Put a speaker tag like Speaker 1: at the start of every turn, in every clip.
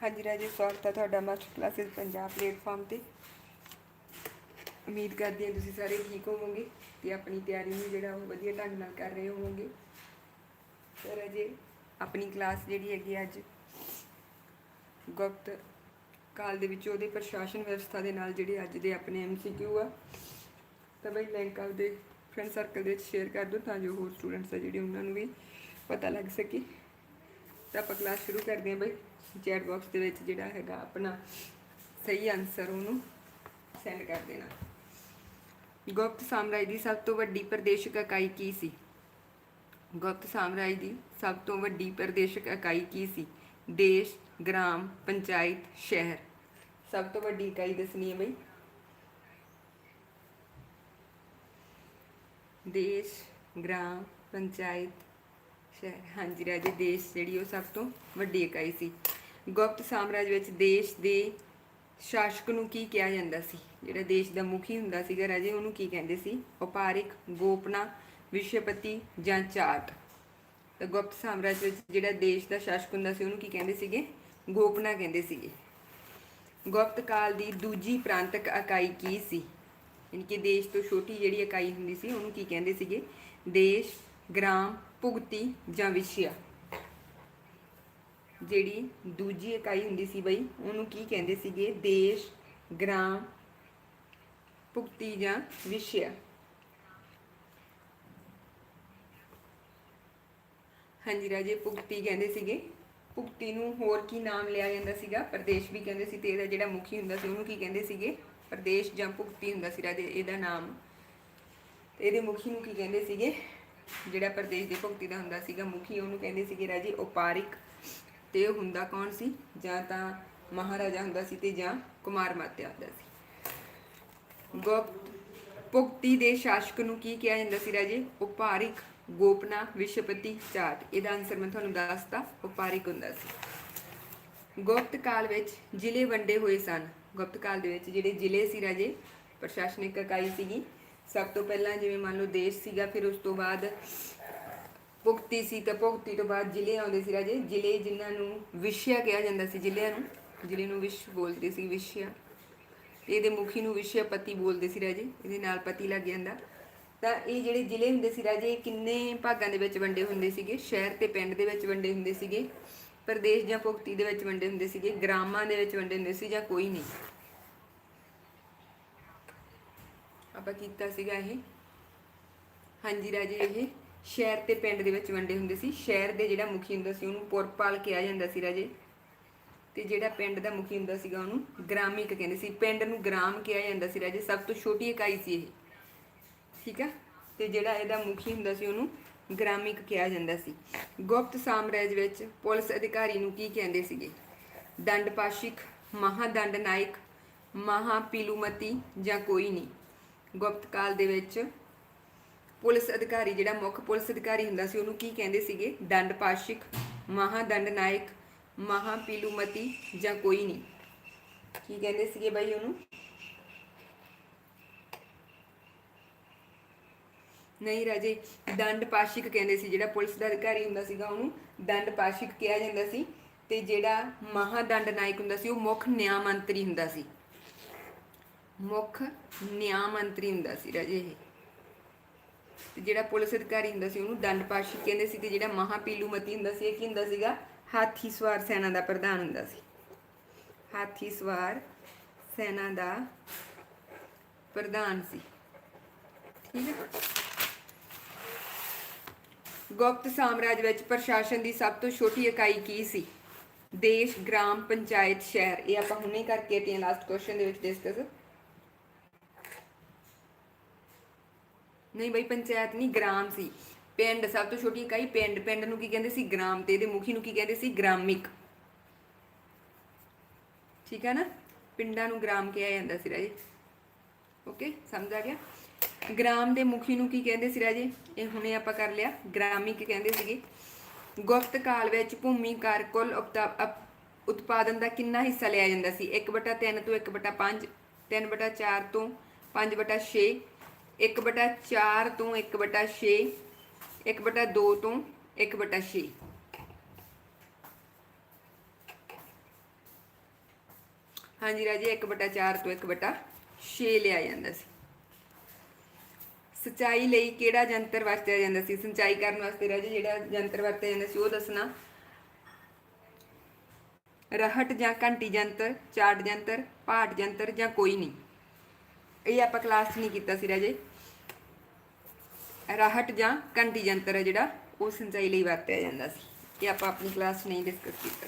Speaker 1: ਹਾਂਜੀ ਰਾਜੇ, ਸਵਾਗਤ ਹੈ ਤੁਹਾਡਾ ਮਾਸਟਰ ਕਲਾਸਿਸ ਪੰਜਾਬ ਪਲੇਟਫਾਰਮ ਤੇ। ਉਮੀਦ ਕਰਦੀ ਹਾਂ ਤੁਸੀਂ ਸਾਰੇ ਠੀਕ ਹੋਵੋਗੇ ਤੇ ਆਪਣੀ ਤਿਆਰੀ ਨੂੰ ਜਿਹੜਾ ਉਹ ਵਧੀਆ ਢੰਗ ਨਾਲ ਕਰ ਰਹੇ ਹੋਵੋਗੇ। ਸਰ ਰਾਜੇ, ਆਪਣੀ ਕਲਾਸ ਜਿਹੜੀ ਹੈਗੀ ਅੱਜ ਗੁਪਤ ਕਾਲ ਦੇ ਵਿੱਚ ਉਹਦੇ ਪ੍ਰਸ਼ਾਸਨ ਵਿਵਸਥਾ ਦੇ ਨਾਲ ਜਿਹੜੇ ਅੱਜ ਦੇ ਆਪਣੇ ਐਮਸੀਕਿਊ ਆ, ਤਾਂ ਬਈ ਲਿੰਕ ਆਪਦੇ ਫਰੈਂਡ ਸਰਕਲ ਦੇ ਵਿੱਚ ਸ਼ੇਅਰ ਕਰ ਦਿਓ ਤਾਂ ਜੋ ਹੋਰ ਸਟੂਡੈਂਟਸ ਆ ਜਿਹੜੇ ਉਹਨਾਂ ਨੂੰ ਵੀ ਪਤਾ ਲੱਗ ਸਕੇ। ਤਾਂ ਆਪਾਂ ਕਲਾਸ ਸ਼ੁਰੂ ਕਰਦੇ ਹਾਂ ਬਈ। ਚੈਟ ਬਾਕਸ ਦੇ ਵਿੱਚ ਜਿਹੜਾ ਹੈਗਾ ਆਪਣਾ ਸਹੀ ਆਨਸਰ ਉਹਨੂੰ ਸੈਂਡ ਕਰ ਦੇਣਾ। ਗੁਪਤ ਸਾਮਰਾਜ ਦੀ ਸਭ ਤੋਂ ਵੱਡੀ ਪ੍ਰਦੇਸ਼ਕ ਇਕਾਈ ਕੀ ਸੀ? ਗੁਪਤ ਸਾਮਰਾਜ ਦੀ ਸਭ ਤੋਂ ਵੱਡੀ ਪ੍ਰਦੇਸ਼ਕ ਇਕਾਈ ਕੀ ਸੀ? ਦੇਸ਼, ਗ੍ਰਾਮ, ਪੰਚਾਇਤ, ਸ਼ਹਿਰ। ਸਭ ਤੋਂ ਵੱਡੀ ਇਕਾਈ ਦੱਸਣੀ ਹੈ ਬਈ। ਦੇਸ਼, ਗ੍ਰਾਮ, ਪੰਚਾਇਤ, ਸ਼ਹਿਰ। ਹਾਂਜੀ ਰਾਜੇ, ਦੇਸ਼ ਜਿਹੜੀ ਉਹ ਸਭ ਤੋਂ ਵੱਡੀ ਇਕਾਈ ਸੀ। ਗੁਪਤ ਸਾਮਰਾਜ ਵਿੱਚ ਦੇਸ਼ ਦੇ ਸ਼ਾਸਕ ਨੂੰ ਕੀ ਕਿਹਾ ਜਾਂਦਾ ਸੀ? ਜਿਹੜਾ ਦੇਸ਼ ਦਾ ਮੁਖੀ ਹੁੰਦਾ ਸੀਗਾ ਰਾਜੇ, ਉਹਨੂੰ ਕੀ ਕਹਿੰਦੇ ਸੀ? ਵਪਾਰਿਕ, ਗੋਪਨਾ ਵਿਸ਼ੇਪਤੀ ਜਾਂ ਚਾਟ? ਤਾਂ ਗੁਪਤ ਸਾਮਰਾਜ ਵਿੱਚ ਜਿਹੜਾ ਦੇਸ਼ ਦਾ ਸ਼ਾਸਕ ਹੁੰਦਾ ਸੀ, ਉਹਨੂੰ ਕੀ ਕਹਿੰਦੇ ਸੀਗੇ? ਗੋਪਨਾ ਕਹਿੰਦੇ ਸੀਗੇ। ਗੁਪਤ ਕਾਲ ਦੀ ਦੂਜੀ ਪ੍ਰਾਂਤਕ ਇਕਾਈ ਕੀ ਸੀ? ਯਾਨੀ ਕਿ ਦੇਸ਼ ਤੋਂ ਛੋਟੀ ਜਿਹੜੀ ਇਕਾਈ ਹੁੰਦੀ ਸੀ, ਉਹਨੂੰ ਕੀ ਕਹਿੰਦੇ ਸੀਗੇ? ਦੇਸ਼, ਗ੍ਰਾਮ, ਭੁਗਤੀ ਜਾਂ ਵਿਸ਼ਿਆ। ਜਿਹੜੀ ਦੂਜੀ ਇਕਾਈ ਹੁੰਦੀ ਸੀ ਬਈ, ਉਹਨੂੰ ਕੀ ਕਹਿੰਦੇ ਸੀਗੇ? ਦੇਸ਼, ਗ੍ਰਾਮ, ਭੁਗਤੀ ਜਾਂ ਵਿਸ਼ਿਆ। ਹਾਂਜੀ ਰਾਜੇ, ਭੁਗਤੀ ਕਹਿੰਦੇ ਸੀਗੇ। ਭੁਗਤੀ ਨੂੰ ਹੋਰ ਕੀ ਨਾਮ ਲਿਆ ਜਾਂਦਾ ਸੀਗਾ? ਪ੍ਰਦੇਸ਼ ਵੀ ਕਹਿੰਦੇ ਸੀ ਤੇ ਇਹਦਾ ਜਿਹੜਾ ਮੁਖੀ ਹੁੰਦਾ ਸੀ, ਉਹਨੂੰ ਕੀ ਕਹਿੰਦੇ ਸੀਗੇ? ਪ੍ਰਦੇਸ਼ ਜਾਂ ਭੁਗਤੀ ਹੁੰਦਾ ਸੀ ਰਾਜੇ, ਇਹਦਾ ਨਾਮ। ਤੇ ਇਹਦੇ ਮੁਖੀ ਨੂੰ ਕੀ ਕਹਿੰਦੇ ਸੀਗੇ? ਜਿਹੜਾ ਪ੍ਰਦੇਸ਼ ਦੇ ਭੁਗਤੀ ਦਾ ਹੁੰਦਾ ਸੀਗਾ ਮੁਖੀ, ਉਹਨੂੰ ਕਹਿੰਦੇ ਸੀਗੇ ਰਾਜੇ ਉਪਾਰਿਕ। ਤੇ ਉਹ ਹੁੰਦਾ ਕੌਣ ਸੀ? ਜਾਂ ਤਾਂ ਮਹਾਰਾਜਾ ਹੁੰਦਾ ਸੀ ਤੇ ਜਾਂ ਕੁਮਾਰ ਮਾਤਿਆ ਹੁੰਦਾ ਸੀ। ਗੁਪਤ, ਭੁਗਤੀ ਦੇ ਸ਼ਾਸਕ ਨੂੰ ਕੀ ਕਿਹਾ ਜਾਂਦਾ ਸੀ ਰਾਜੇ? ਉਪਾਰਿਕ, ਗੋਪਨਾ, ਵਿਸ਼ਵਪਤੀ, ਚਾਟ। ਇਹਦਾ ਆਨਸਰ ਮੈਂ ਤੁਹਾਨੂੰ ਦੱਸਤਾ, ਉਪਾਰਿਕ ਹੁੰਦਾ ਸੀ। ਗੁਪਤ ਕਾਲ ਵਿੱਚ ਜ਼ਿਲ੍ਹੇ ਵੰਡੇ ਹੋਏ ਸਨ। ਗੁਪਤ ਕਾਲ ਦੇ ਵਿੱਚ ਜਿਹੜੇ ਜ਼ਿਲ੍ਹੇ ਸੀ ਰਾਜੇ, ਪ੍ਰਸ਼ਾਸਨਿਕ ਇਕਾਈ ਸੀਗੀ। ਸਭ ਤੋਂ ਪਹਿਲਾਂ ਜਿਵੇਂ ਮੰਨ ਲਓ ਦੇਸ਼ ਸੀਗਾ, ਫਿਰ ਉਸ ਤੋਂ ਬਾਅਦ ਭੁਗਤੀ ਸੀ ਤਾਂ ਭੁਗਤੀ ਤੋਂ ਬਾਅਦ ਜ਼ਿਲ੍ਹੇ ਆਉਂਦੇ ਸੀ ਰਾਜੇ। ਜ਼ਿਲ੍ਹੇ ਜਿਨ੍ਹਾਂ ਨੂੰ ਵਿਸ਼ਿਆ ਕਿਹਾ ਜਾਂਦਾ ਸੀ, ਜ਼ਿਲ੍ਹਿਆਂ ਨੂੰ। ਜ਼ਿਲ੍ਹੇ ਨੂੰ ਵਿਸ਼ ਬੋਲਦੇ ਸੀ, ਵਿਸ਼ਿਆ। ਇਹਦੇ ਮੁਖੀ ਨੂੰ ਵਿਸ਼ਿਆਪਤੀ ਬੋਲਦੇ ਸੀ ਰਾਜੇ। ਇਹਦੇ ਨਾਲ ਪਤੀ ਲੱਗ ਜਾਂਦਾ। ਤਾਂ ਇਹ ਜਿਹੜੇ ਜ਼ਿਲ੍ਹੇ ਹੁੰਦੇ ਸੀ ਰਾਜੇ ਕਿੰਨੇ ਭਾਗਾਂ ਦੇ ਵਿੱਚ ਵੰਡੇ ਹੁੰਦੇ ਸੀਗੇ? ਸ਼ਹਿਰ ਤੇ ਪਿੰਡ ਦੇ ਵਿੱਚ ਵੰਡੇ ਹੁੰਦੇ ਸੀਗੇ, ਪ੍ਰਦੇਸ਼ ਜਾਂ ਭੁਗਤੀ ਦੇ ਵਿੱਚ ਵੰਡੇ ਹੁੰਦੇ ਸੀਗੇ, ਗ੍ਰਾਮਾਂ ਦੇ ਵਿੱਚ ਵੰਡੇ ਹੁੰਦੇ ਸੀ ਜਾਂ ਕੋਈ ਨਹੀਂ? ਆਪਾਂ ਕੀਤਾ ਸੀਗਾ ਇਹ। ਹਾਂਜੀ ਰਾਜੇ, ਇਹ ਸ਼ਹਿਰ ਤੇ ਪਿੰਡ ਦੇ ਵਿੱਚ ਵੰਡੇ ਹੁੰਦੇ ਸੀ। ਸ਼ਹਿਰ ਦੇ ਜਿਹੜਾ ਮੁਖੀ ਹੁੰਦਾ ਸੀ ਉਹਨੂੰ ਪੁਰਪਾਲ ਕਿਹਾ ਜਾਂਦਾ ਸੀ ਰਾਜੇ। ਤੇ ਜਿਹੜਾ ਪਿੰਡ ਦਾ ਮੁਖੀ ਹੁੰਦਾ ਸੀਗਾ ਉਹਨੂੰ ਗ੍ਰਾਮਿਕ ਕਹਿੰਦੇ ਸੀ। ਪਿੰਡ ਨੂੰ ਗ੍ਰਾਮ ਕਿਹਾ ਜਾਂਦਾ ਸੀ ਰਾਜੇ। ਸਭ ਤੋਂ ਛੋਟੀ ਇਕਾਈ ਸੀ ਇਹ। ਠੀਕ ਆ? ਤੇ ਜਿਹੜਾ ਇਹਦਾ ਮੁਖੀ ਹੁੰਦਾ ਸੀ ਉਹਨੂੰ ਗ੍ਰਾਮਿਕ ਕਿਹਾ ਜਾਂਦਾ ਸੀ। ਗੁਪਤ ਸਾਮਰਾਜ ਵਿੱਚ ਪੁਲਿਸ ਅਧਿਕਾਰੀ ਨੂੰ ਕੀ ਕਹਿੰਦੇ ਸੀਗੇ? ਦੰਡ ਪਾਸ਼ਿਕ ਮਹਾਦੰਡ ਨਾਇਕ ਮਹਾਪੀਲੂਮਤੀ ਜਾਂ ਕੋਈ ਨਹੀਂ। ਗੁਪਤ ਕਾਲ ਦੇ ਵਿੱਚ ਪੁਲਿਸ ਅਧਿਕਾਰੀ, ਜਿਹੜਾ ਮੁੱਖ ਪੁਲਿਸ ਅਧਿਕਾਰੀ ਹੁੰਦਾ ਸੀ, ਉਹਨੂੰ ਕੀ ਕਹਿੰਦੇ ਸੀਗੇ? ਦੰਡ ਪਾਸ਼ਿਕ, ਮਹਾਦੰਡ ਨਾਇਕ, ਮਹਾਪੀਲੂਮਤੀ ਜਾਂ ਕੋਈ ਨਹੀਂ। ਕੀ ਕਹਿੰਦੇ ਸੀਗੇ ਬਾਈ ਉਹਨੂੰ? ਨਹੀਂ ਰਾਜੇ, ਦੰਡ ਪਾਸ਼ਿਕ ਕਹਿੰਦੇ ਸੀ, ਜਿਹੜਾ ਪੁਲਿਸ ਦਾ ਅਧਿਕਾਰੀ ਹੁੰਦਾ ਸੀਗਾ ਉਹਨੂੰ ਦੰਡ ਪਾਸ਼ਿਕ ਕਿਹਾ ਜਾਂਦਾ ਸੀ ਤੇ ਜਿਹੜਾ ਮਹਾਦੰਡ ਨਾਇਕ ਹੁੰਦਾ ਸੀ, ਉਹ ਮੁੱਖ ਨਿਆਂ ਮੰਤਰੀ ਹੁੰਦਾ ਸੀ। ਮੁੱਖ ਨਿਆਂ ਮੰਤਰੀ ਹੁੰਦਾ ਸੀ ਰਾਜੇ ਇਹ। ਤੇ ਜਿਹੜਾ ਪੁਲਿਸ ਅਧਿਕਾਰੀ ਹੁੰਦਾ ਸੀ, ਉਹਨੂੰ ਦੰਡ ਕਹਿੰਦੇ ਸੀ ਤੇ ਜਿਹੜਾ ਮਹਾਪੀਲੂਮਤੀ ਹੁੰਦਾ ਸੀ, ਇਹ ਕੀ ਹੁੰਦਾ ਸੀਗਾ? ਹਾਥੀ ਸਵਾਰ ਸੈਨਾ ਦਾ ਪ੍ਰਧਾਨ ਹੁੰਦਾ ਸੀ। ਹਾਥੀ ਸਵਾਰ ਸੈਨਾ ਦਾ ਪ੍ਰਧਾਨ ਸੀ। ਠੀਕ ਹੈ? ਗੁਪਤ ਸਾਮਰਾਜ ਵਿੱਚ ਪ੍ਰਸ਼ਾਸਨ ਦੀ ਸਭ ਤੋਂ ਛੋਟੀ ਇਕਾਈ ਕੀ ਸੀ? ਦੇਸ਼, ਗ੍ਰਾਮ, ਪੰਚਾਇਤ, ਸ਼ਹਿਰ। ਇਹ ਆਪਾਂ ਹੁਣੇ ਕਰਕੇ ਹਟੇ ਲਾਸਟ ਕੁਐਸਚਨ ਦੇ ਵਿੱਚ ਡਿਸਕਸ ਨਹੀਂ ਬਈ ਪੰਚਾਇਤ ਨਹੀਂ, ਗ੍ਰਾਮ ਸੀ। ਪਿੰਡ, ਸਭ ਤੋਂ ਛੋਟੀ ਇਕਾਈ ਪਿੰਡ। ਪਿੰਡ ਨੂੰ ਕੀ ਕਹਿੰਦੇ ਸੀ? ਗ੍ਰਾਮ ਤੇ ਇਹਦੇ ਮੁਖੀ ਨੂੰ ਕੀ ਕਹਿੰਦੇ ਸੀ? ਗ੍ਰਾਮਿਕ। ਠੀਕ ਹੈ ਨਾ? ਪਿੰਡਾਂ ਨੂੰ ਗ੍ਰਾਮ ਕਿਹਾ ਜਾਂਦਾ ਸੀ ਰਾਜੇ। ਓਕੇ? ਸਮਝ ਆ ਗਿਆ? ਗ੍ਰਾਮ ਦੇ ਮੁਖੀ ਨੂੰ ਕੀ ਕਹਿੰਦੇ ਸੀ ਰਾਜੇ? ਇਹ ਹੁਣੇ ਆਪਾਂ ਕਰ ਲਿਆ। ਗ੍ਰਾਮਿਕ ਕਹਿੰਦੇ ਸੀਗੇ। ਗੁਪਤ ਕਾਲ ਵਿੱਚ ਭੂਮੀ ਕਰ ਕੁੱਲ ਉਤਪਾਦਨ ਦਾ ਕਿੰਨਾ ਹਿੱਸਾ ਲਿਆ ਜਾਂਦਾ ਸੀ? 1/3 ਤੋਂ 1/5 3/4 ਤੋਂ 5/6 1/4 ਤੋਂ 1/6 1/2 ਤੋਂ 1/6 ਹਾਂਜੀ ਰਾਜੇ 1/4 ਤੋਂ 1/6 ਲਿਆ ਜਾਂਦਾ ਸੀ। ਸਿੰਚਾਈ ਲਈ ਕਿਹੜਾ ਯੰਤਰ ਵਰਤਿਆ ਜਾਂਦਾ ਸੀ? ਸਿੰਚਾਈ ਕਰਨ ਵਾਸਤੇ ਰਾਜੇ ਜਿਹੜਾ ਯੰਤਰ ਵਰਤਿਆ ਜਾਂਦਾ ਸੀ ਉਹ ਦੱਸਣਾ। ਰਹਟ ਜਾਂ ਘੰਟੀ ਯੰਤਰ ਚਾਟ ਯੰਤਰ ਪਾਟ ਯੰਤਰ ਜਾਂ ਕੋਈ ਨਹੀਂ। ਇਹ ਆਪਾਂ ਕਲਾਸ ਨਹੀਂ ਕੀਤਾ ਸੀ ਰਾਜੇ। ਰਾਹਟ ਜਾਂ ਘੰਟੀ ਯੰਤਰ ਹੈ ਜਿਹੜਾ ਉਹ ਸਿੰਚਾਈ ਲਈ ਵਰਤਿਆ ਜਾਂਦਾ ਸੀ ਇਹ ਆਪਾਂ ਆਪਣੀ ਕਲਾਸ 'ਚ ਨਹੀਂ ਡਿਸਕਸ ਕੀਤਾ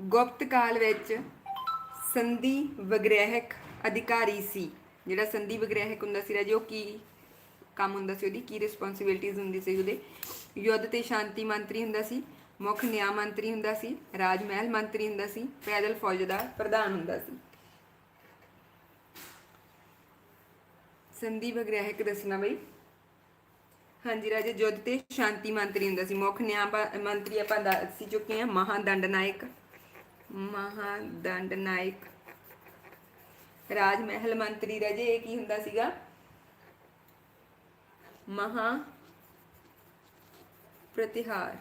Speaker 1: ਗੁਪਤ ਕਾਲ ਵਿੱਚ ਸੰਧੀ ਵਿਗ੍ਰਹਿਕ ਅਧਿਕਾਰੀ ਸੀ। ਜਿਹੜਾ ਸੰਧੀ ਵਿਗ੍ਰਹਿਕ ਹੁੰਦਾ ਸੀ ਰਾਜੇ, ਉਹ ਕੀ ਕੰਮ ਹੁੰਦਾ ਸੀ ਉਹਦੀ? ਕੀ ਰਿਸਪੌਂਸਿਬਿਲਟੀਜ਼ ਹੁੰਦੀ ਸੀ ਉਹਦੇ? ਯੁੱਧ ਤੇ ਸ਼ਾਂਤੀ ਮੰਤਰੀ ਹੁੰਦਾ ਸੀ, ਮੁੱਖ ਨਿਆਂ ਮੰਤਰੀ ਹੁੰਦਾ ਸੀ, ਰਾਜ ਮਹਿਲ ਮੰਤਰੀ ਹੁੰਦਾ ਸੀ, ਪੈਦਲ ਫੌਜ ਦਾ ਪ੍ਰਧਾਨ ਹੁੰਦਾ ਸੀ। ਸੰਧੀ ਵਿਗ੍ਰਹਿਕ ਦੱਸਣਾ ਬਈ। ਹਾਂਜੀ ਰਾਜੇ ਯੁੱਧ ਤੇ ਸ਼ਾਂਤੀ ਮੰਤਰੀ ਹੁੰਦਾ ਸੀ। ਮੁੱਖ ਨਿਆਂ ਮੰਤਰੀ ਆਪਾਂ ਦੱਸ ਚੁੱਕੇ ਹਾਂ, ਮਹਾਦੰਡ ਨਾਇਕ। ਮਹਾਦੰਡ ਨਾਇਕ। ਰਾਜ ਮਹਿਲ ਮੰਤਰੀ ਰਾਜੇ, ਇਹ ਕੀ ਹੁੰਦਾ ਸੀਗਾ? ਮਹਾ ਪ੍ਰਤਿਹਾਰ।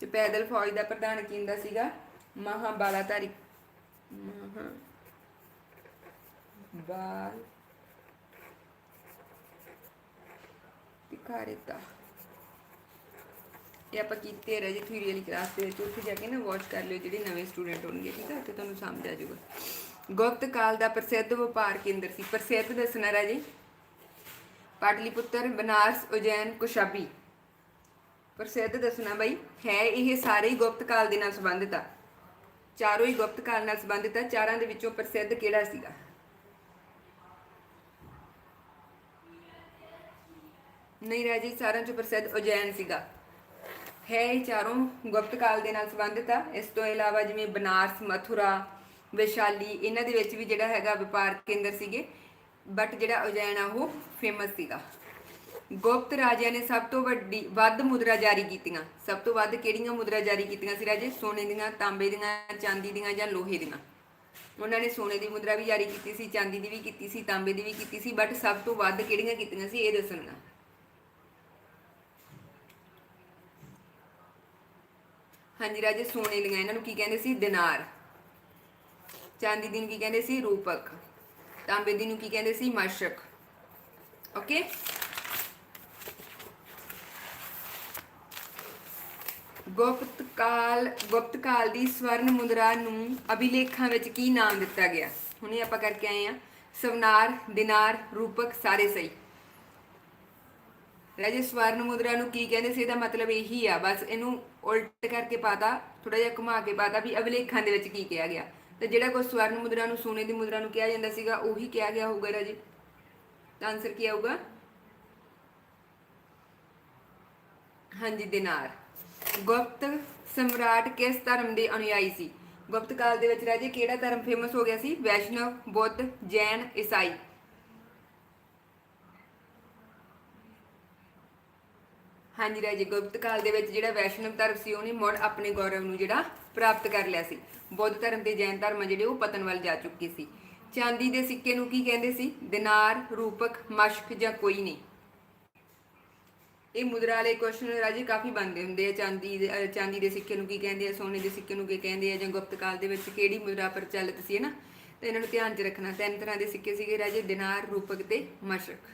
Speaker 1: ਤੇ ਪੈਦਲ ਫੌਜ ਦਾ ਪ੍ਰਧਾਨ ਕੀ ਹੁੰਦਾ ਸੀਗਾ? ਮਹਾਬਾਲਾਧਾਰੀ ਮਹਾ ਬਾਲ ਪਿਕਾਰਿਤਾ ਇਹ ਆਪਾਂ ਕੀਤੇ ਰਹੇ ਜੀ ਥਿਊਰੀ ਵਾਲੀ ਕਲਾਸ ਦੇ ਵਿੱਚ, ਉੱਥੇ ਜਾ ਕੇ ਨਾ ਵਾਚ ਕਰ ਲਿਓ ਜਿਹੜੇ ਨਵੇਂ ਸਟੂਡੈਂਟ ਹੋਣਗੇ, ਠੀਕ ਹੈ ਤੇ ਤੁਹਾਨੂੰ ਸਮਝ ਆ ਜਾਊਗਾ। ਗੁਪਤ ਕਾਲ ਦਾ ਪ੍ਰਸਿੱਧ ਵਪਾਰ ਕੇਂਦਰ ਸੀ। ਪ੍ਰਸਿੱਧ ਦੱਸਣਾ ਰਾਜੀ। ਪਾਟਲੀਪੁੱਤਰ ਬਨਾਰਸ ਉਜੈਨ ਕੁਸ਼ਾਬੀ। ਪ੍ਰਸਿੱਧ ਦੱਸਣਾ ਬਈ, ਹੈ ਇਹ ਸਾਰੇ ਹੀ ਗੁਪਤ ਕਾਲ ਦੇ ਨਾਲ ਸੰਬੰਧਿਤ ਆ। ਚਾਰੋਂ ਹੀ ਗੁਪਤ ਕਾਲ ਨਾਲ ਸੰਬੰਧਿਤ ਆ। ਚਾਰਾਂ ਦੇ ਵਿੱਚੋਂ ਪ੍ਰਸਿੱਧ ਕਿਹੜਾ ਸੀਗਾ? ਨਹੀਂ ਰਾਜੀ, ਸਾਰਿਆਂ ਚੋਂ ਪ੍ਰਸਿੱਧ ਉਜੈਨ ਸੀਗਾ। ਹੈ ਇਹ ਚਾਰੋਂ ਗੁਪਤ ਕਾਲ ਦੇ ਨਾਲ ਸੰਬੰਧਿਤ ਆ। ਇਸ ਤੋਂ ਇਲਾਵਾ ਜਿਵੇਂ ਬਨਾਰਸ, ਮਥੁਰਾ, ਵਿਸ਼ਾਲੀ, ਇਹਨਾਂ ਦੇ ਵਿੱਚ ਵੀ ਜਿਹੜਾ ਹੈਗਾ ਵਪਾਰ ਕੇਂਦਰ ਸੀਗੇ। ਬਟ ਜਿਹੜਾ ਉਜੈਨ ਆ, ਉਹ ਫੇਮਸ ਸੀਗਾ। ਗੁਪਤ ਰਾਜਿਆਂ ਨੇ ਸਭ ਤੋਂ ਵੱਡੀ, ਵੱਧ ਮੁਦਰਾ ਜਾਰੀ ਕੀਤੀਆਂ। ਸਭ ਤੋਂ ਵੱਧ ਕਿਹੜੀਆਂ ਮੁਦਰਾ ਜਾਰੀ ਕੀਤੀਆਂ ਸੀ ਰਾਜੇ? ਸੋਨੇ ਦੀਆਂ, ਤਾਂਬੇ ਦੀਆਂ, ਚਾਂਦੀ ਦੀਆਂ ਜਾਂ ਲੋਹੇ ਦੀਆਂ? ਉਹਨਾਂ ਨੇ ਸੋਨੇ ਦੀ ਮੁਦਰਾ ਵੀ ਜਾਰੀ ਕੀਤੀ ਸੀ, ਚਾਂਦੀ ਦੀ ਵੀ ਕੀਤੀ ਸੀ, ਤਾਂਬੇ ਦੀ ਵੀ ਕੀਤੀ ਸੀ। ਬਟ ਸਭ ਤੋਂ ਵੱਧ ਕਿਹੜੀਆਂ ਕੀਤੀਆਂ ਸੀ? ਇਹ ਦੱਸਣਾ ਹਾਂਜੀ ਰਾਜੇ, ਸੋਨੇ ਦੀਆਂ ਇਹਨਾਂ ਨੂੰ ਕੀ ਕਹਿੰਦੇ ਸੀ? ਦਿਨਾਰ। ਚਾਂਦੀ ਦੀ ਨੂੰ ਕੀ ਕਹਿੰਦੇ ਸੀ? ਰੂਪਕ। ਤਾਂਬੇ ਦੀ ਨੂੰ ਕੀ ਕਹਿੰਦੇ ਸੀ? ਮਸ਼ਕ। ਓਕੇ? ਗੁਪਤ ਕਾਲ ਗੁਪਤ ਕਾਲ ਦੀ ਸਵਰਨ ਮੁਦਰਾ ਨੂੰ ਅਭਿਲੇਖਾਂ ਵਿੱਚ ਕੀ ਨਾਮ ਦਿੱਤਾ ਗਿਆ? ਹੁਣੇ ਆਪਾਂ ਕਰਕੇ ਆਏ ਆ ਸਵਨਾਰ, ਦਿਨਾਰ, ਰੂਪਕ, ਸਾਰੇ ਸਹੀ। ਰਾਜੇ ਸਵਰਨ ਮੁਦਰਾ ਨੂੰ ਕੀ ਕਹਿੰਦੇ ਸੀ, ਇਹਦਾ ਮਤਲਬ ਇਹੀ ਆ, ਬਸ ਇਹਨੂੰ ਉਲਟ ਕਰਕੇ ਪਾਤਾ ਥੋੜਾ ਜਿਹਾ ਘੁਮਾ ਕੇ ਪਾਤਾ ਵੀ ਅਭਿਲੇਖਾਂ ਦੇ ਵਿੱਚ ਕੀ ਕਿਹਾ ਗਿਆ। ਤੇ ਜਿਹੜਾ ਕੋਈ ਸਵਰਨ ਮੁਦਰਾ ਨੂੰ, ਸੋਨੇ ਦੀ ਮੁਦਰਾ ਨੂੰ ਕਿਹਾ ਜਾਂਦਾ ਸੀਗਾ, ਉਹੀ ਕਿਹਾ ਗਿਆ ਹੋਊਗਾ ਰਾਜੇ ਤਾਂ ਆਨਸਰ ਕੀ ਆਊਗਾ? ਹਾਂਜੀ, ਦਿਨਾਰ। ਗੁਪਤ ਸਮਰਾਟ ਕਿਸ ਧਰਮ ਦੇ ਅਨੁਯਾਈ ਸੀ? ਗੁਪਤ ਕਾਲ ਦੇ ਵਿੱਚ ਰਾਜੇ ਕਿਹੜਾ ਧਰਮ ਫੇਮਸ ਹੋ ਗਿਆ ਸੀ? ਵੈਸ਼ਨਵ, ਬੁੱਧ, ਜੈਨ, ਈਸਾਈ। ਹਾਂਜੀ ਰਾਜੇ ਗੁਪਤ ਕਾਲ ਦੇ ਵਿੱਚ ਜਿਹੜਾ ਵੈਸ਼ਨਵ ਧਰਮ ਸੀ ਉਹਨੇ ਮੁੜ ਆਪਣੇ ਗੌਰਵ ਨੂੰ ਜਿਹੜਾ ਪ੍ਰਾਪਤ ਕਰ ਲਿਆ ਸੀ। ਬੁੱਧ ਧਰਮ ਤੇ ਜੈਨ ਧਰਮ ਆ ਜਿਹੜੇ, ਉਹ ਪਤਨ ਵੱਲ ਜਾ ਚੁੱਕੇ ਸੀ। ਚਾਂਦੀ ਦੇ ਸਿੱਕੇ ਨੂੰ ਕੀ ਕਹਿੰਦੇ ਸੀ? ਦਿਨਾਰ, ਰੂਪਕ, ਮਸ਼ਕ ਜਾਂ ਕੋਈ ਨਹੀਂ। ਇਹ ਮੁਦਰਾ ਵਾਲੇ ਕੁਐਸਚਨ ਰਾਜੀ ਕਾਫੀ ਬਣਦੇ ਹੁੰਦੇ ਆ। ਚਾਂਦੀ ਦੇ ਚਾਂਦੀ ਦੇ ਸਿੱਕੇ ਨੂੰ ਕੀ ਕਹਿੰਦੇ ਆ, ਸੋਨੇ ਦੇ ਸਿੱਕੇ ਨੂੰ ਕੀ ਕਹਿੰਦੇ ਆ, ਜਾਂ ਗੁਪਤ ਕਾਲ ਦੇ ਵਿੱਚ ਕਿਹੜੀ ਮੁਦਰਾ ਪ੍ਰਚਲਿਤ ਸੀ, ਹੈ ਨਾ? ਤੇ ਇਹਨਾਂ ਨੂੰ ਧਿਆਨ 'ਚ ਰੱਖਣਾ। ਤਿੰਨ ਤਰ੍ਹਾਂ ਦੇ ਸਿੱਕੇ ਸੀਗੇ ਰਾਜੇ ਦਿਨਾਰ, ਰੂਪਕ ਤੇ ਮਸ਼ਕ।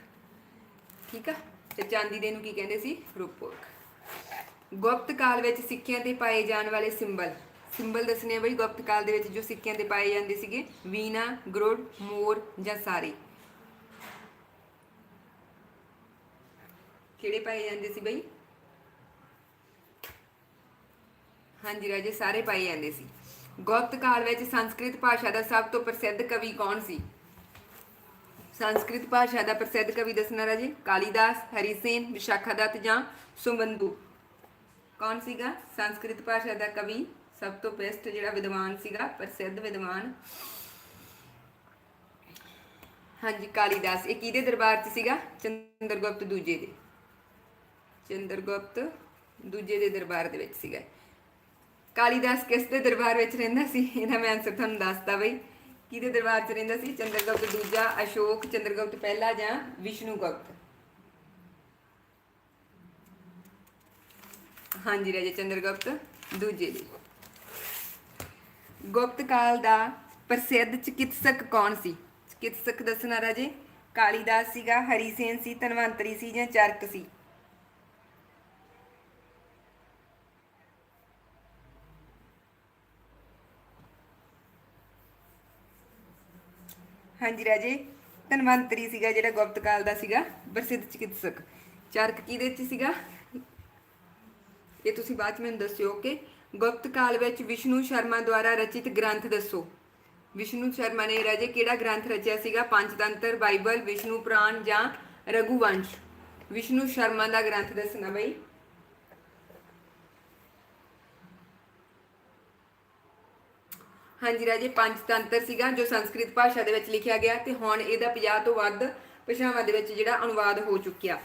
Speaker 1: ਠੀਕ ਆ? ਤੇ ਚਾਂਦੀ ਦੇ ਨੂੰ ਕੀ ਕਹਿੰਦੇ ਸੀ? ਰੂਪਕ ਗੁਪਤ ਕਾਲ ਵਿੱਚ ਸਿੱਕਿਆਂ ਤੇ ਪਾਏ ਜਾਣ ਵਾਲੇ ਸਿੰਬਲ। ਸਿੰਬਲ ਦੱਸਣੇ ਆ ਬਈ, ਗੁਪਤ ਕਾਲ ਦੇ ਵਿੱਚ ਜੋ ਸਿੱਕਿਆਂ ਤੇ ਪਾਏ ਜਾਂਦੇ ਸੀਗੇ ਵੀਨਾ ਗਰੁੜ, ਮੋਰ ਜਾਂ ਸਾਰੇ। ਕਿਹੜੇ ਪਾਏ ਜਾਂਦੇ ਸੀ ਬਈ? ਹਾਂਜੀ ਰਾਜੇ, ਸਾਰੇ ਪਾਏ ਜਾਂਦੇ ਸੀ। ਗੁਪਤ ਕਾਲ ਵਿੱਚ ਸੰਸਕ੍ਰਿਤ ਭਾਸ਼ਾ ਦਾ ਸਭ ਤੋਂ ਪ੍ਰਸਿੱਧ ਕਵੀ ਕੌਣ ਸੀ? ਸੰਸਕ੍ਰਿਤ ਭਾਸ਼ਾ ਦਾ ਪ੍ਰਸਿੱਧ ਕਵੀ ਦੱਸਣਾ ਰਾਜੇ ਕਾਲੀਦਾਸ, ਹਰੀਸੇਨ, ਵਿਸ਼ਾਖਾ ਦੱਤ ਜਾਂ ਸੁਮੰਦੂ। ਕੌਣ ਸੀਗਾ? ਸੰਸਕ੍ਰਿਤ ਭਾਸ਼ਾ ਦਾ ਕਵੀ, ਸਭ ਤੋਂ ਬੈਸਟ ਜਿਹੜਾ ਵਿਦਵਾਨ ਸੀਗਾ, ਪ੍ਰਸਿੱਧ ਵਿਦਵਾਨ। ਹਾਂਜੀ, ਕਾਲੀਦਾਸ। ਇਹ ਕਿਹਦੇ ਦਰਬਾਰ 'ਚ ਸੀਗਾ? ਚੰਦਰਗੁਪਤ ਦੂਜੇ ਦੇ। ਚੰਦਰਗੁਪਤ ਦੂਜੇ ਦੇ ਦਰਬਾਰ ਦੇ ਵਿੱਚ ਸੀਗਾ। ਕਾਲੀਦਾਸ ਕਿਸ ਦੇ ਦਰਬਾਰ ਵਿੱਚ ਰਹਿੰਦਾ ਸੀ? ਇਹਦਾ ਮੈਂ ਆਨਸਰ ਤੁਹਾਨੂੰ ਦੱਸਦਾ ਬਈ। ਕਿਹਦੇ ਦਰਬਾਰ 'ਚ ਰਹਿੰਦਾ ਸੀ? ਚੰਦਰਗੁਪਤ ਦੂਜਾ, ਅਸ਼ੋਕ, ਚੰਦਰਗੁਪਤ ਪਹਿਲਾ ਜਾਂ ਵਿਸ਼ਨੂਗੁਪਤ? ਹਾਂਜੀ ਰਾਜੇ, ਚੰਦਰਗੁਪਤ ਦੂਜੇ ਦੀ। ਗੁਪਤ ਕਾਲ ਦਾ ਪ੍ਰਸਿੱਧ ਚਿਕਿਤਸਕ ਕੌਣ ਸੀ? ਚਿਕਿਤਸਕ ਦੱਸਣਾ ਰਾਜੇ, ਕਾਲੀਦਾਸ ਸੀਗਾ, ਹਰੀਸੇਨ ਸੀ, ਧਨਵੰਤਰੀ ਸੀ ਜਾਂ ਚਰਕ ਸੀ? ਹਾਂਜੀ ਰਾਜੇ, ਧਨਵੰਤਰੀ ਸੀਗਾ ਜਿਹੜਾ ਗੁਪਤ ਕਾਲ ਦਾ ਸੀਗਾ, ਪ੍ਰਸਿੱਧ ਚਿਕਿਤਸਕ। ਚਰਕ ਕਿਹਦੇ ਚ ਸੀਗਾ? ਇਹ ਤੁਸੀਂ ਬਾਅਦ ਚ ਮੈਨੂੰ ਦੱਸਿਓ ਕਿ ਗੁਪਤ ਕਾਲ ਵਿੱਚ ਵਿਸ਼ਨੂੰ ਸ਼ਰਮਾ ਦੁਆਰਾ ਰਚਿਤ ਗ੍ਰੰਥ ਦੱਸੋ। ਵਿਸ਼ਨੂੰ ਸ਼ਰਮਾ ਨੇ ਰਾਜੇ ਕਿਹੜਾ ਗ੍ਰੰਥ ਰਚਿਆ ਸੀਗਾ? ਪੰਚਤੰਤਰ, ਬਾਈਬਲ, ਵਿਸ਼ਨੂੰ ਪੁਰਾਣ ਜਾਂ ਰਘੁਵੰਸ਼? ਵਿਸ਼ਨੂੰ ਸ਼ਰਮਾ ਦਾ ਗ੍ਰੰਥ ਦੱਸਣਾ ਬਈ। ਹਾਂਜੀ ਰਾਜੇ ਪੰਚਤੰਤਰ ਸੀਗਾ ਜੋ ਸੰਸਕ੍ਰਿਤ ਭਾਸ਼ਾ ਦੇ ਵਿੱਚ ਲਿਖਿਆ ਗਿਆ ਤੇ ਹੁਣ ਇਹਦਾ 50 ਤੋਂ ਵੱਧ ਭਾਸ਼ਾਵਾਂ ਦੇ ਵਿੱਚ ਜਿਹੜਾ ਅਨੁਵਾਦ ਹੋ ਚੁੱਕਿਆ।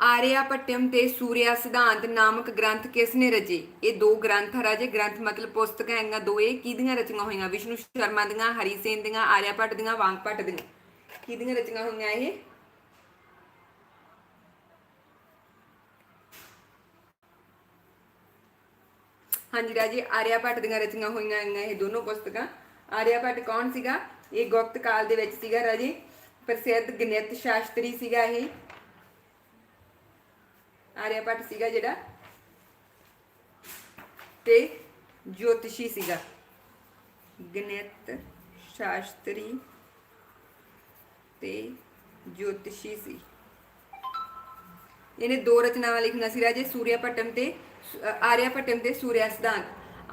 Speaker 1: ਆਰਿਆ ਭੱਟਮ ਤੇ ਸੂਰਿਆ ਸਿਧਾਂਤ ਨਾਮਕ ਗ੍ਰੰਥ ਕਿਸ ਨੇ ਰਚੇ? ਇਹ ਦੋ ਗ੍ਰੰਥ ਆ ਰਾਜੇ, ਗ੍ਰੰਥ ਮਤਲਬ ਪੁਸਤਕਾਂ ਹੈਗੀਆਂ ਦੋ ਇਹ ਕਿਹਦੀਆਂ ਰਚੀਆਂ ਹੋਈਆਂ? ਵਿਸ਼ਨੂੰ ਸ਼ਰਮਾ ਦੀਆਂ, ਹਰੀ ਸੇਨ ਦੀਆਂ, ਆਰਿਆ ਭੱਟ ਦੀਆਂ, ਵਾਂਗ ਭੱਟ ਦੀਆਂ। ਕਿਹਦੀਆਂ ਰਚੀਆਂ ਹੋਈਆਂ ਇਹ? ਹਾਂਜੀ ਰਾਜੇ, ਆਰਿਆ ਭੱਟ ਦੀਆਂ ਰਚੀਆਂ ਹੋਈਆਂ ਹੈਗੀਆਂ ਇਹ ਦੋਨੋਂ ਪੁਸਤਕਾਂ। ਆਰਿਆ ਭੱਟ ਕੌਣ ਸੀਗਾ? ਇਹ ਗੁਪਤ ਕਾਲ ਦੇ ਵਿੱਚ ਸੀਗਾ ਰਾਜੇ। ਪ੍ਰਸਿੱਧ ਗਣਿਤ ਸ਼ਾਸਤਰੀ ਸੀਗਾ ਇਹ। ਆਰਿਆ ਭੱਟ ਸੀਗਾ ਜਿਹੜਾ। ਤੇ ਜੋਤਿਸ਼ੀ ਸੀਗਾ। ਗਣਿਤ ਸ਼ਾਸਤਰੀ ਤੇ ਜੋਤਿਸ਼ੀ ਸੀ। ਇਹਨੇ ਦੋ ਰਚਨਾਵਾਂ ਲਿਖੀਆਂ ਸੀ ਰਾਜੇ ਸੂਰਿਆ ਭੱਟਮ ਤੇ ਆਰਿਆ ਭੱਟਮ ਤੇ ਸੂਰਿਆ ਸਿਧਾਂਤ।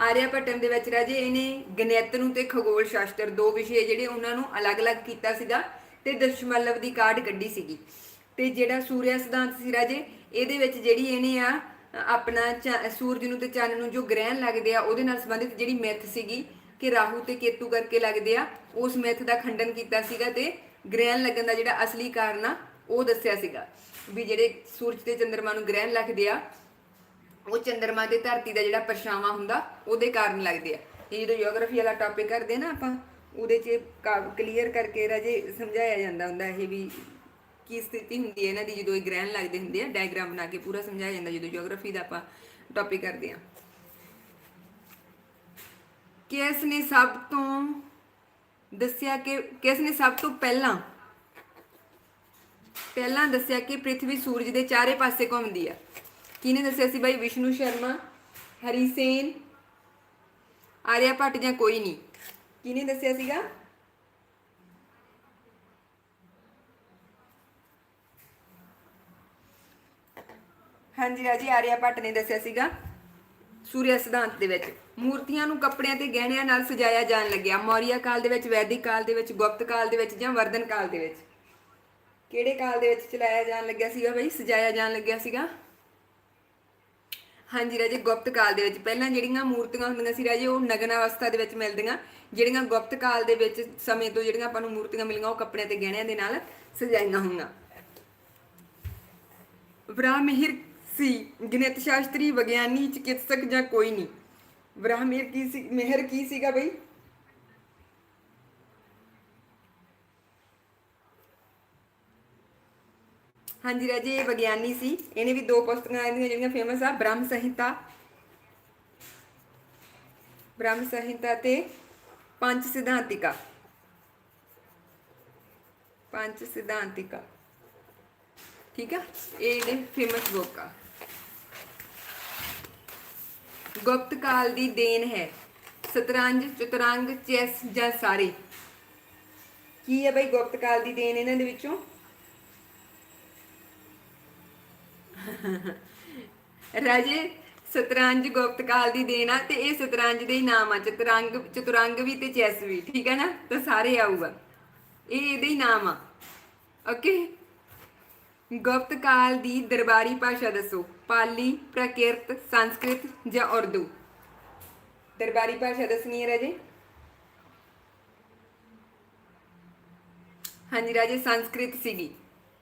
Speaker 1: ਆਰਿਆ ਭੱਟਮ ਦੇ ਵਿੱਚ ਰਾਜੇ ਇਹਨੇ ਗਣਿਤ ਨੂੰ ਤੇ ਖਗੋਲ ਸ਼ਾਸਤਰ ਦੋ ਵਿਸ਼ੇ ਜਿਹੜੇ ਉਹਨਾਂ ਨੂੰ ਅਲੱਗ-ਅਲੱਗ ਕੀਤਾ ਸੀਗਾ ਤੇ ਦਸ਼ਮਲਵ ਦੀ ਕਾਢ ਕੱਢੀ ਸੀਗੀ। ਤੇ ਜਿਹੜਾ ਸੂਰਿਆ ਸਿਧਾਂਤ ਸੀ ਰਾਜੇ, ਇਹਦੇ ਵਿੱਚ ਜਿਹੜੀ ਇਹਨੇ ਆ, ਆਪਣਾ ਸੂਰਜ ਨੂੰ ਤੇ ਚੰਨ ਨੂੰ ਜੋ ਗ੍ਰਹਿਣ ਲੱਗਦੇ ਆ, ਉਹਦੇ ਨਾਲ ਸੰਬੰਧਿਤ ਜਿਹੜੀ ਮਿੱਥ ਸੀਗੀ ਕਿ ਰਾਹੂ ਤੇ ਕੇਤੂ ਕਰਕੇ ਲੱਗਦੇ ਆ, ਉਸ ਮਿੱਥ ਦਾ ਖੰਡਨ ਕੀਤਾ ਸੀਗਾ ਤੇ ਗ੍ਰਹਿਣ ਲੱਗਣ ਦਾ ਜਿਹੜਾ ਅਸਲੀ ਕਾਰਨ ਆ, ਉਹ ਦੱਸਿਆ ਸੀਗਾ। ਵੀ ਜਿਹੜੇ ਸੂਰਜ ਤੇ ਚੰ드ਰਮਾ ਨੂੰ ਗ੍ਰਹਿਣ ਲੱਗਦੇ ਆ ਉਹ ਚੰਦਰਮਾ ਤੇ ਧਰਤੀ ਦਾ ਜਿਹੜਾ ਪਰਛਾਵਾਂ ਹੁੰਦਾ, ਉਹਦੇ ਕਾਰਨ ਲੱਗਦੇ ਆ। ਇਹ ਜਦੋਂ ਜਿਓਗ੍ਰਾਫੀ ਵਾਲਾ ਟੌਪਿਕ ਕਰਦੇ ਨਾ ਆਪਾਂ, ਉਹਦੇ 'ਚ ਕਲੀਅਰ ਕਰਕੇ ਰਾਜੇ ਸਮਝਾਇਆ ਜਾਂਦਾ ਹੁੰਦਾ ਇਹ ਵੀ ਕੀ ਸਥਿਤੀ ਹੁੰਦੀ ਹੈ ਇਹਨਾਂ ਦੀ, ਜਦੋਂ ਇਹ ਗ੍ਰਹਿਣ ਲੱਗਦੇ ਹੁੰਦੇ ਆ ਡਾਇਗਰਾਮ ਬਣਾ ਕੇ ਪੂਰਾ ਸਮਝਾਇਆ ਜਾਂਦਾ, ਜਦੋਂ ਜਿਓਗ੍ਰਾਫੀ ਦਾ ਆਪਾਂ ਟੌਪਿਕ ਕਰਦੇ ਆ ਕਿਸ ਨੇ ਸਭ ਤੋਂ ਦੱਸਿਆ ਕਿ, ਕਿਸ ਨੇ ਸਭ ਤੋਂ ਪਹਿਲਾਂ ਪਹਿਲਾਂ ਦੱਸਿਆ ਕਿ ਪ੍ਰithvi ਸੂਰਜ ਦੇ ਚਾਰੇ ਪਾਸੇ ਘੁੰਮਦੀ ਆ? ਕਿਹਨੇ ਦੱਸਿਆ ਸੀ ਬਾਈ? ਵਿਸ਼ਨੂੰ ਸ਼ਰਮਾ, ਹਰੀ ਸੇਨ, ਆਰਿਆ ਭੱਟ ਜਾਂ ਕੋਈ ਨਹੀਂ? ਕਿਹਨੇ ਦੱਸਿਆ ਸੀਗਾ? ਹਾਂਜੀ ਰਾਜੀ, ਆਰਿਆ ਭੱਟ ਨੇ ਦੱਸਿਆ ਸੀਗਾ। ਸੂਰਿਆ ਸਿਧਾਂਤ ਦੇ ਵਿੱਚ। ਮੂਰਤੀਆਂ ਨੂੰ ਕੱਪੜਿਆਂ ਤੇ ਗਹਿਣਿਆਂ ਨਾਲ ਸਜਾਇਆ ਜਾਣ ਲੱਗਿਆ। ਮੌਰੀਆ ਕਾਲ ਦੇ ਵਿੱਚ, ਵੈਦਿਕ ਕਾਲ ਦੇ ਵਿੱਚ, ਗੁਪਤ ਕਾਲ ਦੇ ਵਿੱਚ ਜਾਂ ਵਰਧਨ ਕਾਲ ਦੇ ਵਿੱਚ। ਕਿਹੜੇ ਕਾਲ ਦੇ ਵਿੱਚ ਚਲਾਇਆ ਜਾਣ ਲੱਗਿਆ ਸੀਗਾ ਬਈ? ਸਜਾਇਆ ਜਾਣ ਲੱਗਿਆ ਸੀਗਾ। ਹਾਂਜੀ ਰਾਜੇ, ਗੁਪਤ ਕਾਲ ਦੇ ਵਿੱਚ। ਪਹਿਲਾਂ ਜਿਹੜੀਆਂ ਮੂਰਤੀਆਂ ਹੁੰਦੀਆਂ ਸੀ ਰਾਜੇ, ਉਹ ਨਗਨ ਅਵਸਥਾ ਦੇ ਵਿੱਚ ਮਿਲਦੀਆਂ। ਜਿਹੜੀਆਂ ਗੁਪਤ ਕਾਲ ਦੇ ਵਿੱਚ ਸਮੇਂ ਤੋਂ ਜਿਹੜੀਆਂ ਆਪਾਂ ਨੂੰ ਮੂਰਤੀਆਂ ਮਿਲੀਆਂ, ਉਹ ਕੱਪੜਿਆਂ ਤੇ ਗਹਿਣਿਆਂ ਦੇ ਨਾਲ ਸਜਾਈਆਂ ਹੋਈਆਂ। ਬ੍ਰਾਹਮਿਹਰ ਸੀ, ਗਣਿਤ ਸ਼ਾਸਤਰੀ, ਵਿਗਿਆਨੀ, ਚਿਕਿਤਸਕ ਜਾਂ ਕੋਈ ਨਹੀਂ। ਬ੍ਰਾਹਮਿਹਰ ਕੀ ਸੀ, ਮਿਹਰ ਕੀ ਸੀਗਾ ਬਈ? ਹਾਂਜੀ ਰਾਜੇ, ਇਹ ਵਿਗਿਆਨੀ ਸੀ। ਇਹਨੇ ਵੀ ਦੋ ਪੁਸਤਕਾਂ ਇਹਦੀਆਂ ਜਿਹੜੀਆਂ ਫੇਮਸ ਆ, ਬ੍ਰਹਮ ਸੰਹਿਤਾ। ਬ੍ਰਹਮ ਸੰਹਿਤਾ ਤੇ ਪੰਜ ਸਿਧਾਂਤਿਕਾ। ਪੰਜ ਸਿਧਾਂਤਿਕਾ। ਠੀਕ ਆ? ਇਹ ਇਹਦੇ ਫੇਮਸ ਬੁੱਕ ਆ। ਗੁਪਤ ਕਾਲ ਦੀ ਦੇਣ ਹੈ। ਸਤਰੰਜ, ਚਤੁਰੰਗ, ਚੈਸ ਜਾਂ ਸਾਰੇ। ਕੀ ਹੈ ਬਈ ਗੁਪਤ ਕਾਲ ਦੀ ਦੇਣ ਇਹਨਾਂ ਦੇ ਵਿੱਚੋਂ? ਰਾਜੇ, ਸਤਰੰਜ ਗੁਪਤ ਦੀ ਦੇਨ ਤੇ ਇਹ ਸਤਰੰਜ ਦੇ ਹੀ ਨਾਮ ਆ। ਚਤੁਰੰਗ ਚਤੁਰੰਗ ਵੀ ਤੇ ਚੈਸ ਵੀ, ਠੀਕ ਹੈ ਨਾ? ਤਾਂ ਸਾਰੇ ਆਊਗਾ। ਇਹ ਇਹਦੇ ਹੀ ਨਾਮ ਆ। ਓਕੇ ਗੁਪਤ ਦੀ ਦਰਬਾਰੀ ਭਾਸ਼ਾ ਦੱਸੋ। ਪਾਲੀ, ਪ੍ਰਕਿਰਤ, ਸੰਸਕ੍ਰਿਤ ਜਾਂ ਉਰਦੂ? ਦਰਬਾਰੀ ਭਾਸ਼ਾ ਦੱਸਣੀ ਹੈ ਰਾਜੇ। ਹਾਂਜੀ ਰਾਜੇ, ਸੰਸਕ੍ਰਿਤ ਸੀਗੀ।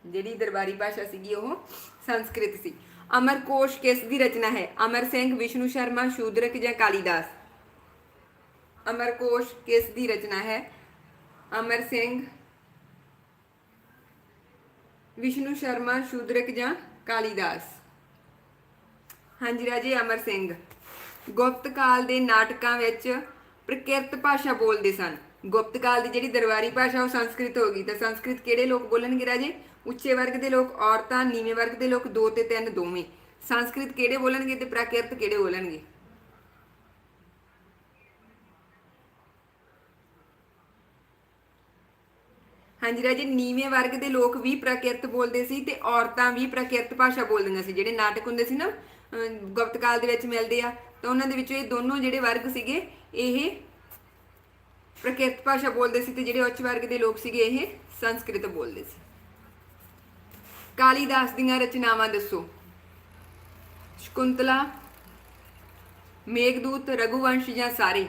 Speaker 1: ਜਿਹੜੀ ਦਰਬਾਰੀ ਭਾਸ਼ਾ ਸੀਗੀ ਉਹ। ਸੰਸਕ੍ਰਿਤ ਸੀ। ਅਮਰਕੋਸ਼ ਕਿਸ ਦੀ ਰਚਨਾ ਹੈ? ਅਮਰ ਸਿੰਘ, ਵਿਸ਼ਨੂੰ ਸ਼ਰਮਾ, ਸ਼ੂਦਰਕ ਜਾਂ ਕਾਲੀਦਾਸ? ਅਮਰਕੋਸ਼ ਕਿਸ ਦੀ ਰਚਨਾ ਹੈ? ਅਮਰ ਸਿੰਘ, ਵਿਸ਼ਨੂੰ ਸ਼ਰਮਾ, ਸ਼ੂਦਰਕ ਜਾਂ ਕਾਲੀਦਾਸ? ਹਾਂਜੀ ਰਾਜੇ, ਅਮਰ ਸਿੰਘ। ਗੁਪਤ ਕਾਲ ਦੇ ਨਾਟਕਾਂ ਵਿੱਚ ਪ੍ਰਕਿਰਤ ਭਾਸ਼ਾ ਬੋਲਦੇ ਸਨ। ਗੁਪਤ ਕਾਲ ਦੀ ਜਿਹੜੀ ਦਰਬਾਰੀ ਭਾਸ਼ਾ ਉਹ ਸੰਸਕ੍ਰਿਤ ਹੋ ਗਈ। ਤਾਂ ਸੰਸਕ੍ਰਿਤ ਕਿਹੜੇ ਲੋਕ ਬੋਲਣਗੇ ਰਾਜੇ? ਉੱਚੇ ਵਰਗ ਦੇ ਲੋਕ, ਔਰਤਾਂ, ਨੀਵੇਂ ਵਰਗ ਦੇ ਲੋਕ 2 ਤੇ 3 ਦੋਵੇਂ। ਸੰਸਕ੍ਰਿਤ ਕਿਹੜੇ ਬੋਲਣਗੇ ਤੇ ਪ੍ਰਾਕਿਰਤ ਕਿਹੜੇ ਬੋਲਣਗੇ? ਹਾਂਜੀ ਰਾਜੇ, ਨੀਵੇਂ ਵਰਗ ਦੇ ਲੋਕ ਵੀ ਪ੍ਰਕਿਰਤ ਬੋਲਦੇ ਸੀ ਤੇ ਔਰਤਾਂ ਵੀ ਪ੍ਰਾਕਿਰਤ ਭਾਸ਼ਾ ਬੋਲਦੀਆਂ ਸੀ। ਜਿਹੜੇ ਨਾਟਕ ਹੁੰਦੇ ਸੀ ਨਾ, ਅਹ ਗੁਪਤ ਕਾਲ ਦੇ ਵਿੱਚ ਮਿਲਦੇ ਆ, ਤਾਂ ਉਹਨਾਂ ਦੇ ਵਿੱਚੋਂ ਇਹ ਦੋਨੋਂ ਜਿਹੜੇ ਵਰਗ ਸੀਗੇ, ਇਹ ਪ੍ਰਕਿਰਤ ਭਾਸ਼ਾ ਬੋਲਦੇ ਸੀ ਤੇ ਜਿਹੜੇ ਉੱਚ ਵਰਗ ਦੇ ਲੋਕ ਸੀਗੇ, ਇਹ ਸੰਸਕ੍ਰਿਤ ਬੋਲਦੇ ਸੀ। ਕਾਲੀਦਾਸ ਦੀਆਂ ਰਚਨਾਵਾਂ ਦੱਸੋ। ਸ਼ਕੁੰਤਲਾ, ਮੇਘਦੂਤ, ਰਘੁਵੰਸ਼ ਜਾਂ ਸਾਰੇ?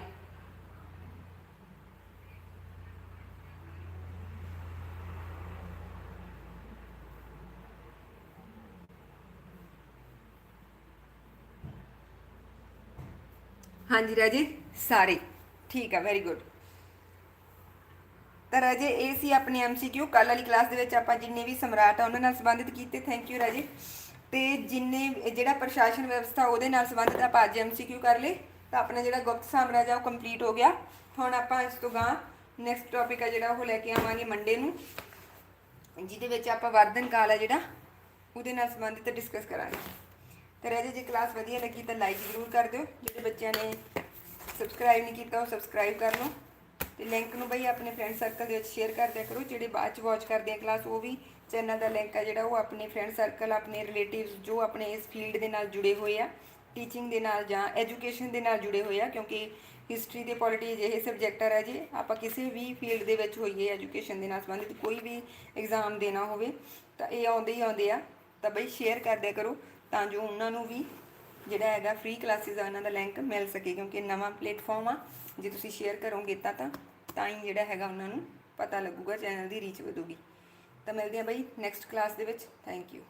Speaker 1: ਹਾਂਜੀ ਰਾਜੇ, ਸਾਰੇ। ਠੀਕ ਆ ਵੈਰੀ ਗੁੱਡ ਤਾਂ ਰਾਜੇ, ਇਹ ਸੀ ਆਪਣੇ ਐਮਸੀਕਿਊ ਕੱਲ ਵਾਲੀ ਕਲਾਸ ਦੇ ਵਿੱਚ ਆਪਾਂ ਜਿੰਨੇ ਵੀ ਸਮਰਾਟ ਆ, ਉਹਨਾਂ ਨਾਲ ਸੰਬੰਧਿਤ ਕੀਤੇ। ਥੈਂਕ ਯੂ ਰਾਜੇ। ਤੇ ਜਿੰਨੇ ਜਿਹੜਾ ਪ੍ਰਸ਼ਾਸਨ ਵਿਵਸਥਾ, ਉਹਦੇ ਨਾਲ ਸੰਬੰਧਿਤ ਆਪਾਂ ਅੱਜ ਐਮਸੀਕਿਊ ਕਰ ਲਏ। ਤਾਂ ਆਪਣਾ ਜਿਹੜਾ ਗੁਪਤ ਸਾਮਰਾਜ ਆ ਉਹ ਕੰਪਲੀਟ ਹੋ ਗਿਆ। ਹੁਣ ਆਪਾਂ ਇਸ ਤੋਂ ਗਾਂ ਨੈਕਸਟ ਟੌਪਿਕ ਆ ਜਿਹੜਾ, ਉਹ ਲੈ ਕੇ ਆਵਾਂਗੇ ਮੰਡੇ ਨੂੰ। ਜਿਹਦੇ ਵਿੱਚ ਆਪਾਂ ਵਰਧਨ ਕਾਲ ਆ ਜਿਹੜਾ, ਉਹਦੇ ਨਾਲ ਸੰਬੰਧਿਤ ਡਿਸਕਸ ਕਰਾਂਗੇ। ਤੇ ਰਾਜੇ, ਜੇ ਕਲਾਸ ਵਧੀਆ ਲੱਗੀ ਤਾਂ ਲਾਈਕ ਜ਼ਰੂਰ ਕਰ ਦਿਓ। ਜਿਹੜੇ ਬੱਚਿਆਂ ਨੇ ਸਬਸਕ੍ਰਾਈਬ ਨਹੀਂ ਕੀਤਾ, ਉਹ ਸਬਸਕ੍ਰਾਈਬ ਕਰ ਲਓ। ਤੇ ਲਿੰਕ ਨੂੰ ਬਈ ਆਪਣੇ ਫਰੈਂਡ ਸਰਕਲ ਦੇ ਵਿੱਚ ਸ਼ੇਅਰ ਕਰ ਦਿਆ ਕਰੋ, ਜਿਹੜੇ ਬਾਅਦ ਚ ਵਾਚ ਕਰਦੇ ਆ ਕਲਾਸ ਉਹ ਵੀ ਚੈਨਲ ਦਾ ਲਿੰਕ ਆ ਜਿਹੜਾ, ਉਹ ਆਪਣੇ ਫਰੈਂਡ ਸਰਕਲ ਆਪਣੇ ਰਿਲੇਟਿਵਸ ਜੋ ਆਪਣੇ ਇਸ ਫੀਲਡ ਦੇ ਨਾਲ ਜੁੜੇ ਹੋਏ ਆ ਟੀਚਿੰਗ ਦੇ ਨਾਲ ਜਾਂ ਐਜੂਕੇਸ਼ਨ ਦੇ ਨਾਲ ਜੁੜੇ ਹੋਏ ਆ, ਕਿਉਂਕਿ ਹਿਸਟਰੀ ਤੇ ਪੋਲਿਟੀ ਜਿਹੇ ਸਬਜੈਕਟ ਆ ਜੇ ਆਪਾਂ ਕਿਸੇ ਵੀ ਫੀਲਡ ਦੇ ਵਿੱਚ ਹੋਈਏ ਐਜੂਕੇਸ਼ਨ ਦੇ ਨਾਲ ਸੰਬੰਧਿਤ, ਕੋਈ ਵੀ ਐਗਜ਼ਾਮ ਦੇਣਾ ਹੋਵੇ, ਤਾਂ ਇਹ ਆਉਂਦੇ ਹੀ ਆਉਂਦੇ ਆ, ਤਾਂ ਬਈ ਸ਼ੇਅਰ ਕਰ ਦਿਆ ਕਰੋ, ਤਾਂ ਜੋ ਉਹਨਾਂ ਨੂੰ ਵੀ ਜਿਹੜਾ ਹੈਗਾ ਫ੍ਰੀ ਕਲਾਸਿਸ ਆ, ਉਹਨਾਂ ਦਾ ਲਿੰਕ ਮਿਲ ਸਕੇ, ਕਿਉਂਕਿ ਨਵਾਂ ਪਲੇਟਫਾਰਮ ਆ। ਜੇ ਤੁਸੀਂ ਸ਼ੇਅਰ ਕਰੋਗੇ ਤਾਂ ਤਾਂ ਤਾਂ ਹੀ ਜਿਹੜਾ ਹੈਗਾ ਉਹਨਾਂ ਨੂੰ ਪਤਾ ਲੱਗੂਗਾ ਚੈਨਲ ਦੀ ਰੀਚ ਵਧੂਗੀ। ਤਾਂ ਮਿਲਦੇ ਹਾਂ ਬਈ ਨੈਕਸਟ ਕਲਾਸ ਦੇ ਵਿੱਚ। Thank you